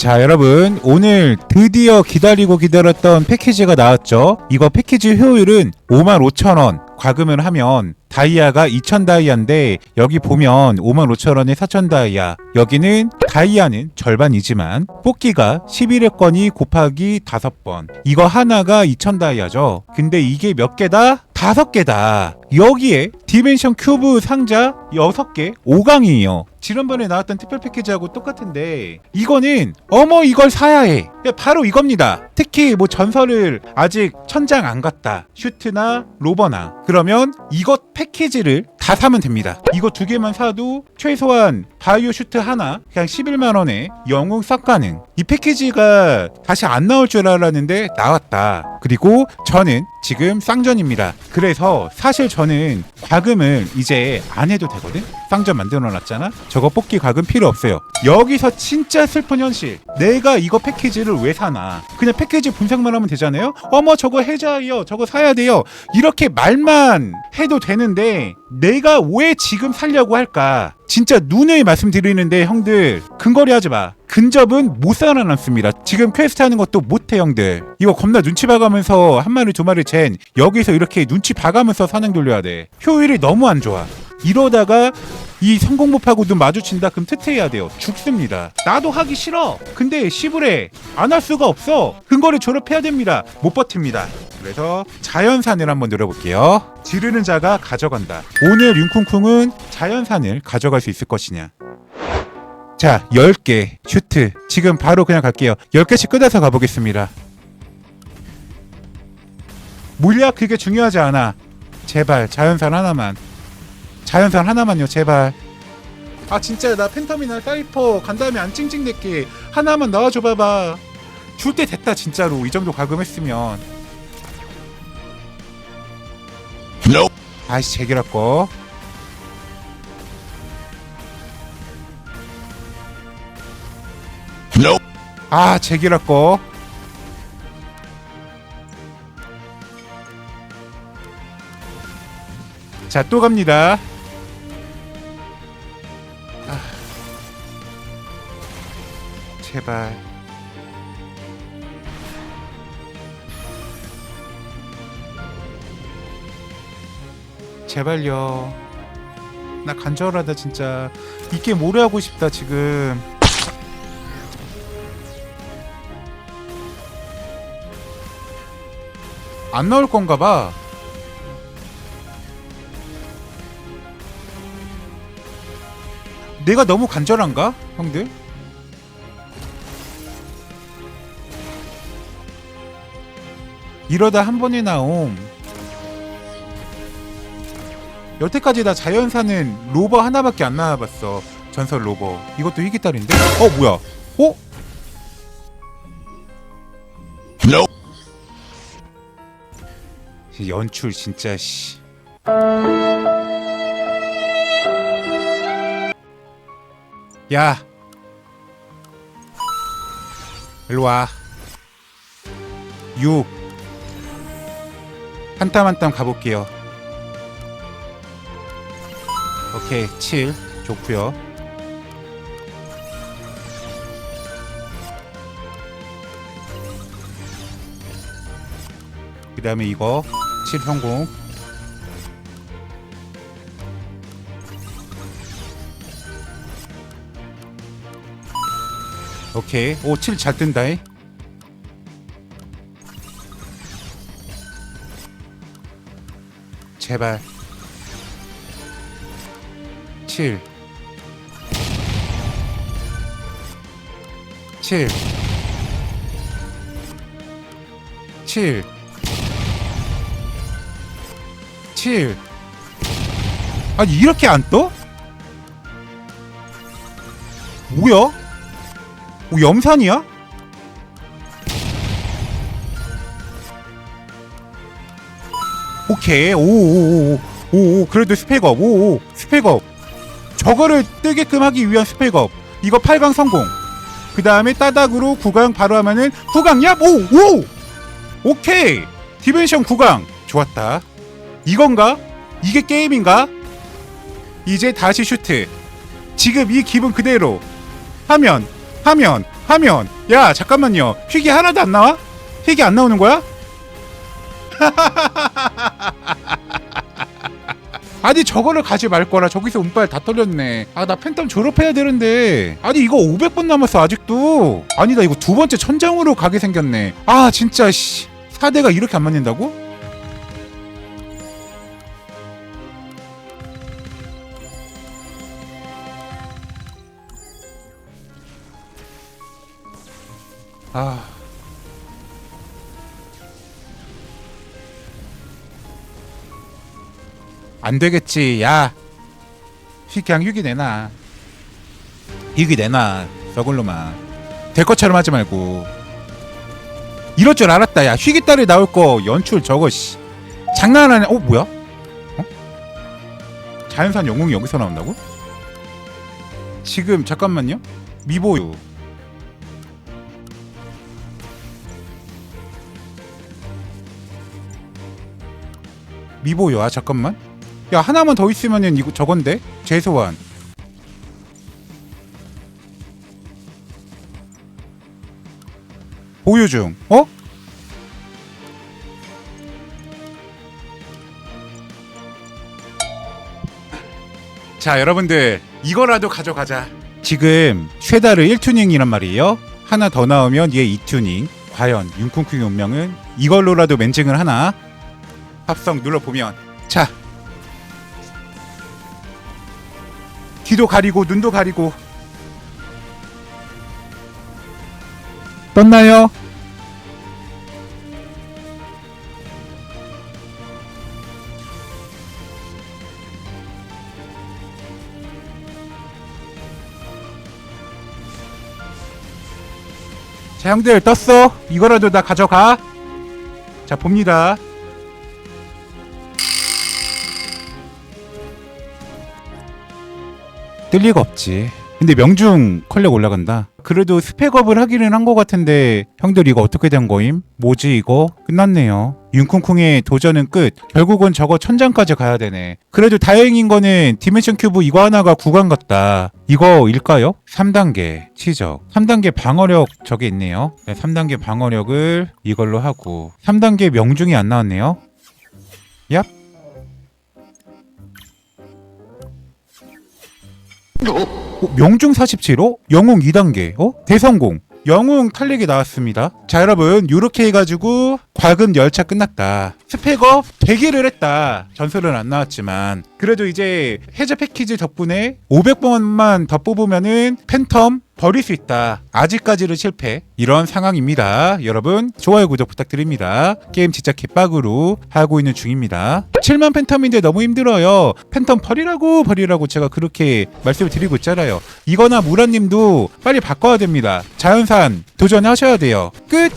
자 여러분 오늘 드디어 기다리고 기다렸던 패키지가 나왔죠? 이거 패키지 효율은 55,000원. 과금을 하면 다이아가 2,000 다이아인데 여기 보면 55,000원에 4,000 다이아. 여기는 다이아는 절반이지만 뽑기가 11회권이 곱하기 5번. 이거 하나가 2,000 다이아죠? 근데 이게 몇 개다? 다섯 개다. 여기에 디멘션 큐브 상자 6개 5강이에요 지난번에 나왔던 특별 패키지하고 똑같은데 이거는 어머 이걸 사야 해. 야, 바로 이겁니다. 특히 뭐 전설을 아직 천장 안 갔다. 슈트나 로버나. 그러면 이것 패키지를 다 사면 됩니다. 이거 두 개만 사도 최소한 바이오 슈트 하나 그냥 11만원에 영웅 싹 가능. 이 패키지가 다시 안 나올 줄 알았는데 나왔다. 그리고 저는 지금 쌍전입니다. 그래서 사실 저는 과금을 이제 안 해도 되거든 쌍전 만들어 놨잖아? 저거 뽑기 과금 필요 없어요. 여기서 진짜 슬픈 현실. 내가 이거 패키지를 왜 사나? 그냥 패키지 분석만 하면 되잖아요? 어머 저거 해자요. 저거 사야 돼요. 이렇게 말만 해도 되는데 내가 왜 지금 살려고 할까? 진짜 눈을 말씀드리는데 형들 근거리 하지 마. 근접은 못 살아남습니다. 지금 퀘스트 하는 것도 못해 형들. 이거 겁나 눈치 봐가면서 한 마리 두 마리 젠 여기서 이렇게 눈치 봐가면서 사냥 돌려야 돼. 효율이 너무 안 좋아 이러다가 이 성공 못하고 눈 마주친다? 그럼 트트해야 돼요. 죽습니다. 나도 하기 싫어. 근데 시부레 안 할 수가 없어. 근거리 졸업해야 됩니다. 못 버팁니다. 그래서 자연산을 한번 노려볼게요. 지르는 자가 가져간다. 오늘 윤쿵쿵은 자연산을 가져갈 수 있을 것이냐? 자 10개. 슈트. 지금 바로 그냥 갈게요. 10개씩 끄어서 가보겠습니다. 물약 그게 중요하지 않아. 제발 자연산 하나만 자연산 하나만요 제발. 아 진짜 나 펜터미널 사이퍼 간 다음에 안 찡찡댈게. 하나만 나와줘 봐봐. 줄 때 됐다 진짜로. 이 정도 가금했으면. 아이씨 제기랄거. 아 제기랄거. 자 또 갑니다 제발. 제발요. 나 간절하다 진짜. 이 게임 오래 하고 싶다 지금. 안 나올 건가 봐. 내가 너무 간절한가 형들? 이러다 한 번에 나옴. 여태까지 나 자연사는 로버 하나밖에 안 나와봤어. 전설 로버. 이것도 희귀딸인데? 어 뭐야? 어? 연출 진짜 씨. 야. 일로 와. 6 한 땀 한 땀 가볼게요. 오케이 7 좋고요. 그 다음에 이거 7 성공. 오케이. 오7잘 뜬다. 이 제발 7 7 7 7 아니 이렇게 안 떠? 뭐야? 오 염산이야? 오케이 오오오오 오, 오, 그래도 스펙업 오오 스펙업 저거를 뜨게끔 하기 위한 스펙업 이거 8강 성공 그 다음에 따닥으로 9강 바로 하면은 9강 야? 오! 오! 오케이 디멘션 9강 좋았다 이건가? 이게 게임인가? 이제 다시 슈트 지금 이 기분 그대로 하면 하면 화면 야 잠깐만요 휙이 하나도 안 나와? 휙이 안 나오는 거야? 아니 저거를 가지 말 거라 저기서 운빨 다 털렸네. 아 나 팬텀 졸업해야 되는데. 아니 이거 500번 남았어 아직도. 아니 나 이거 두 번째 천장으로 가게 생겼네. 아 진짜 씨. 4대가 이렇게 안 맞는다고? 아 안 되겠지. 야. 휘 그냥 휴기 내놔. 휴기 내놔. 저걸로만. 될 것처럼 하지 말고. 이럴 줄 알았다. 야, 휴기 딸이 나올 거 연출 저거 씨. 장난 아니야. 어, 뭐야? 어? 자연산 영웅이 여기서 나온다고? 지금 잠깐만요. 미보유. 미보유. 아, 잠깐만. 야 하나만 더 있으면은 이거 저건데? 최소한 보유 중. 어? 자 여러분들 이거라도 가져가자. 지금 쉐다르 1튜닝이란 말이에요. 하나 더 나오면 얘 2튜닝. 과연 윤쿵쿵의 운명은 이걸로라도 멘징을 하나? 합성 눌러보면. 자 귀도 가리고 눈도 가리고. 떴나요? 자 형들 떴어? 이거라도 다 가져가. 자 봅니다 뜰 리가 없지. 근데 명중 컬렉 올라간다. 그래도 스펙업을 하기는 한 것 같은데 형들 이거 어떻게 된 거임? 뭐지 이거? 끝났네요. 윤쿵쿵의 도전은 끝. 결국은 저거 천장까지 가야 되네. 그래도 다행인 거는 디멘션 큐브 이거 하나가 구간 같다. 이거일까요? 3단계 치적. 3단계 방어력 저게 있네요. 네, 3단계 방어력을 이걸로 하고 3단계 명중이 안 나왔네요. 얍. 어, 명중 47호? 영웅 2단계. 어? 대성공. 영웅 탈렉이 나왔습니다. 자, 여러분, 요렇게 해가지고, 과금 열차 끝났다. 스펙업 되기를 했다. 전설은 안 나왔지만. 그래도 이제 해제 패키지 덕분에 500번만 더 뽑으면은 팬텀 버릴 수 있다. 아직까지는 실패. 이런 상황입니다. 여러분, 좋아요, 구독 부탁드립니다. 게임 진짜 개빡으로 하고 있는 중입니다. 7만 팬텀인데 너무 힘들어요. 팬텀 버리라고, 버리라고 제가 그렇게 말씀을 드리고 있잖아요. 이거나 무라님도 빨리 바꿔야 됩니다. 자연산 도전하셔야 돼요. 끝!